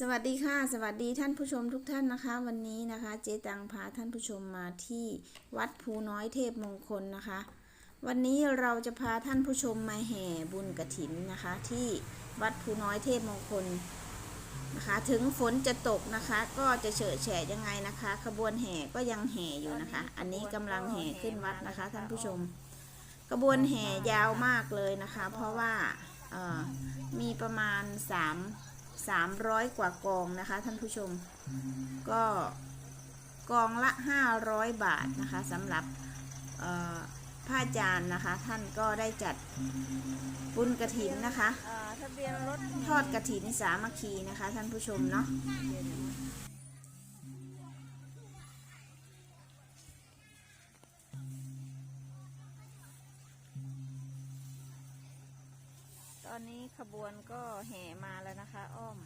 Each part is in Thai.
สวัสดีค่ะ สวัสดีท่านผู้ชมทุกท่านนะคะ วันนี้นะคะเจตังพาท่านผู้ชมมาที่วัดภูน้อยเทพมงคลนะคะ วันนี้เราจะพาท่านผู้ชมมาแห่บุญกระถินนะคะ ที่วัดภูน้อยเทพมงคลนะคะ ถึงฝนจะตกนะคะ ก็จะเฉอะแฉะยังไงนะคะ ขบวนแห่ก็ยังแห่อยู่นะคะ อันนี้กำลังแห่ขึ้นวัดนะคะ ท่านผู้ชมกระบวนแห่ยาวมากเลยนะคะ เพราะว่ามีประมาณสามสามร้อยกว่ากองนะคะท่านผู้ชม ก็กองละห้าร้อยบาทนะคะสำหรับเอ่อพระอาจารย์นะคะ ท่านก็ได้จัดบุญกระถินนะคะทะเบียนรถทอดกระถินสามัคคีนะคะ ท่านผู้ชมเนาะ อนนี้ขบวนก็แห่มาแล้วนะคะ อ้อม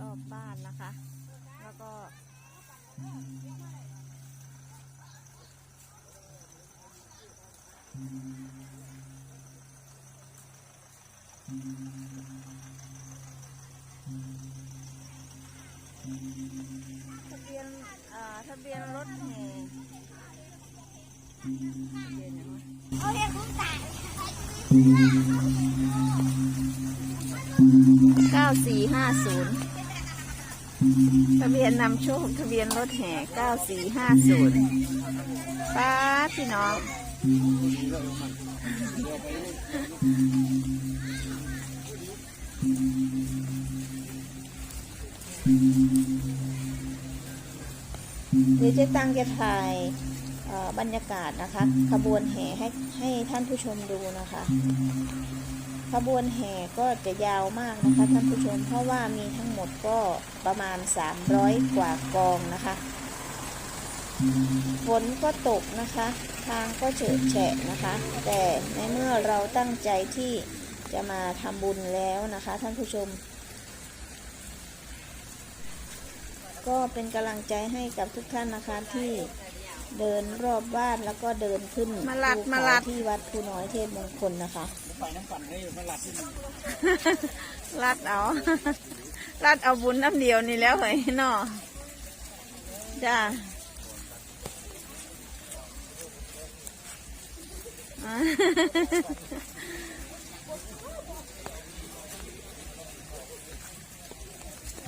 รอบบ้านนะคะ แล้วก็ทะเบียนอ่าทะเบียนรถแห่เดี๋ยวนะเก้า สี่ห้าศูนย์ทะเบียนนำโชคทะเบียนรถแห่เก้าสี่ห้าศูนย์ป้าพี่น้องเดี๋ยวเจะตั้งจะถ่ายบรรยากาศนะคะ ขบวนแห่ให้ให้ท่านผู้ชมดูนะคะ ขบวนแห่ก็จะยาวมากนะคะท่านผู้ชม เพราะว่ามีทั้งหมดก็ประมาณ 300 กว่ากองนะคะฝนก็ตกนะคะ ทางก็เฉอะแฉะนะคะ แต่ในเมื่อเราตั้งใจที่จะมาทำบุญแล้วนะคะ ท่านผู้ชม ก็เป็นกำลังใจให้กับทุกท่านนะคะที่เดินรอบบ้านแล้วก็เดินขึ้นมาลัดภูเขมาลัดที่วัดภูน้อยเทพมงคลนะคะ รัดเอา รัดเอาบุญน้ำเดียวนี่แล้วเหรอเนาะจ้าอ่า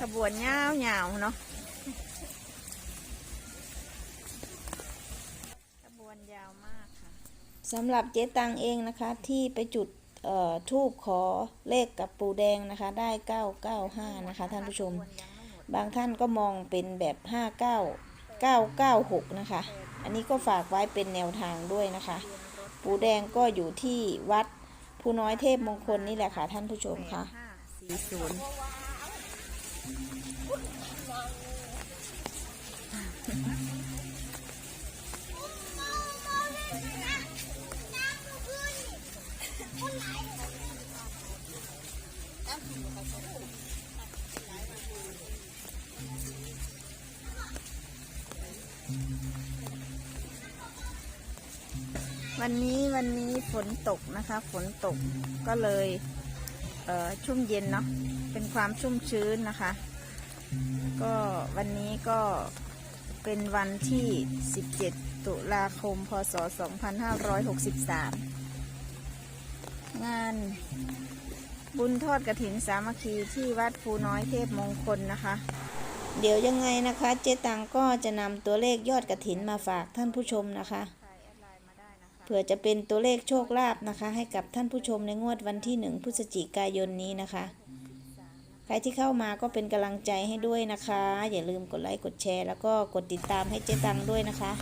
ขบวนยาวๆาเนาะ สำหรับเจ๊ตังเองนะคะที่ไปจุดทูบขอเลขกับปูแดงนะคะได้ 995 นะคะท่านผู้ชม บางท่านก็มองเป็นแบบ 59996 นะคะ อันนี้ก็ฝากไว้เป็นแนวทางด้วยนะคะ ปูแดงก็อยู่ที่วัดผู้น้อยเทพมงคลนี่แหละค่ะท่านผู้ชมค่ะ40 วันนี้วันนี้ฝนตกนะคะ ฝนตกก็เลยเอ่อชุ่มเย็นเนาะเป็นความชุ่มชื้นนะคะ ก็วันนี้ก็เป็นวันที่ 17 ตุลาคม พศ 2563 งานบุญทอดกระถินสามัคคีที่วัดภูน้อยเทพมงคลนะคะ เดี๋ยวยังไงนะคะเจ๊ตังก็จะนำตัวเลขยอดกระถินมาฝากท่านผู้ชมนะคะเผื่อจะเป็นตัวเลขโชคลาภนะคะ ให้กับท่านผู้ชมในงวดวันที่หนึ่งพฤศจิกายนนี้นะคะ ใครที่เข้ามาก็เป็นกำลังใจให้ด้วยนะคะ อย่าลืมกดไลค์กดแชร์ แล้วก็กดติดตามให้เจ๊ตังด้วยนะคะ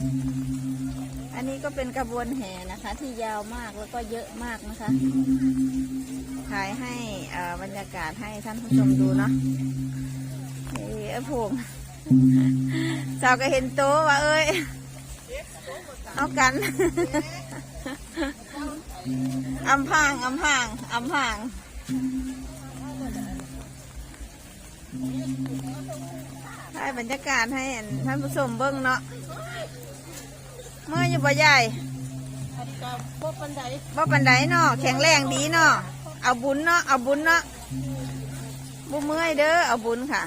อัันนี้ก็เป็นกระบวนแห่นะคะ ที่ยาวมากแล้วก็เยอะมากนะคะ ถ่ายให้อ่อบรรยากาศให้ท่านผู้ชมดูเนาะเอ้ยไอ้พงสาวก็เห็นโตะว่าเอ้ย เอากันอำพางอำพางอำพางถ่ายบรรยากาศให้อันท่านผู้ชมเบิ้งเนาะ เมื่ออยู่บ่ใหญ่อันนี้ก็บ่ปันไดบ่ปันไดเนาะแข็งแรงดีเนาะเอาบุญเนาะเอาบุญเนาะบ่เมื่อยเด้อเอาบุญค่ะ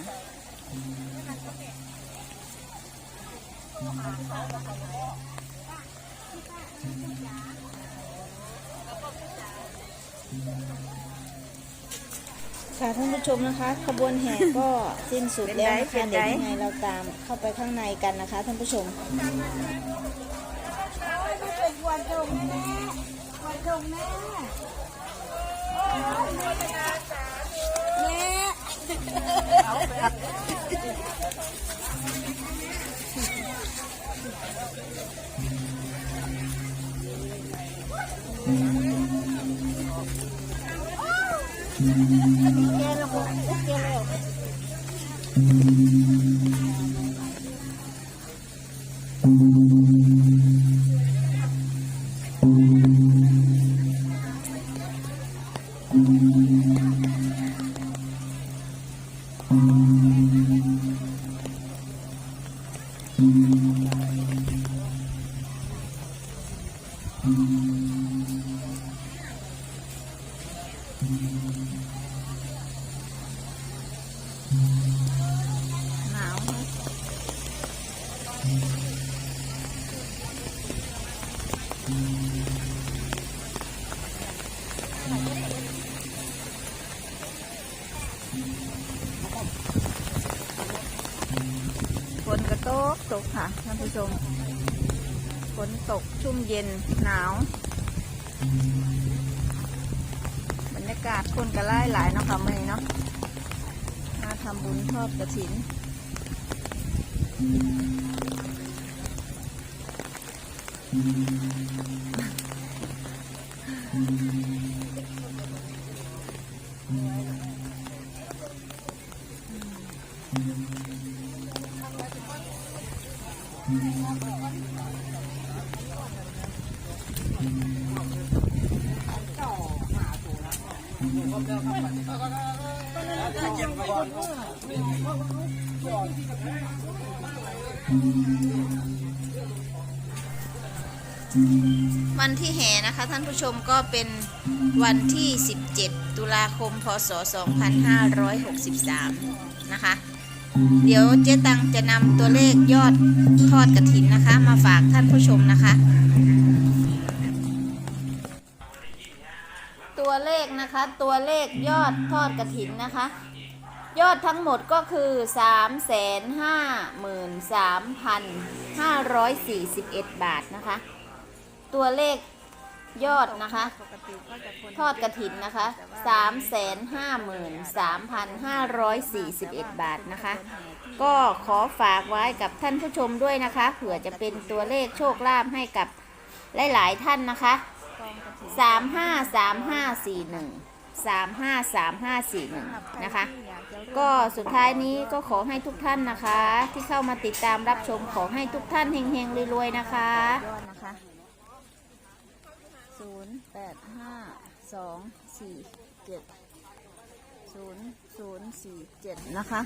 ค่ะท่านผู้ชมนะคะ ขบวนแห่ก็สิ้นสุดแล้วนะเป็คะนไงเดี๋ยวเป็นไงยังไงเราตามเข้าไปข้างในกันนะคะท่านผู้ชม หนาวไหม ฝ ตกตกค่ะท่านผู้ชม ฝนตกชุ่มเย็นหนาว บรรยากาศคนก็ไล่หลายเนาะค่ะมื่อเนาะมาทำบุญทอดกระถิน วันที่แห่นะคะท่านผู้ชมก็เป็นวันที่ 17 ตุลาคม พศ 2563 นะคะ เดี๋ยวเจ๊ตังจะนำตัวเลขยอดทอดกระถินนะคะ มาฝากท่านผู้ชมนะคะ ตัวเลขนะคะตัวเลขยอดทอดกระถินนะคะ ยอดทั้งหมดก็คือ 3 5 3 5 4 1 บาทนะคะ ตัวเลขยอดนะคะ ทอดกระถินนะคะ 353,541 บาทนะคะ ก็ขอฝากไว้กับท่านผู้ชมด้วยนะคะ เผื่อจะเป็นตัวเลขโชคลาภให้กับหลาย ๆ ท่านนะคะ 353541 353541 นะคะ ก็สุดท้ายนี้ก็ขอให้ทุกท่านนะคะ ที่เข้ามาติดตามรับชมขอให้ทุกท่านเฮงๆรวยๆนะคะยอดนะคะศูนย์แปดห้าสองสี่เจ็ดศูนย์ศูนย์สี่เจ็ดนะคะ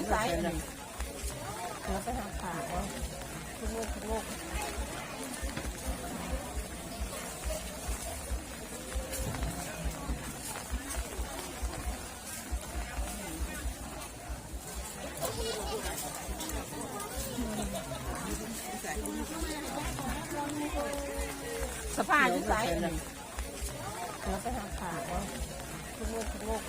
สภาพที่ใส่แล้วไปทางขาว่าทุกโลกทุกโลกสภาพที่ใส่เราไปทางขาว่าทุกโลกทุกโลก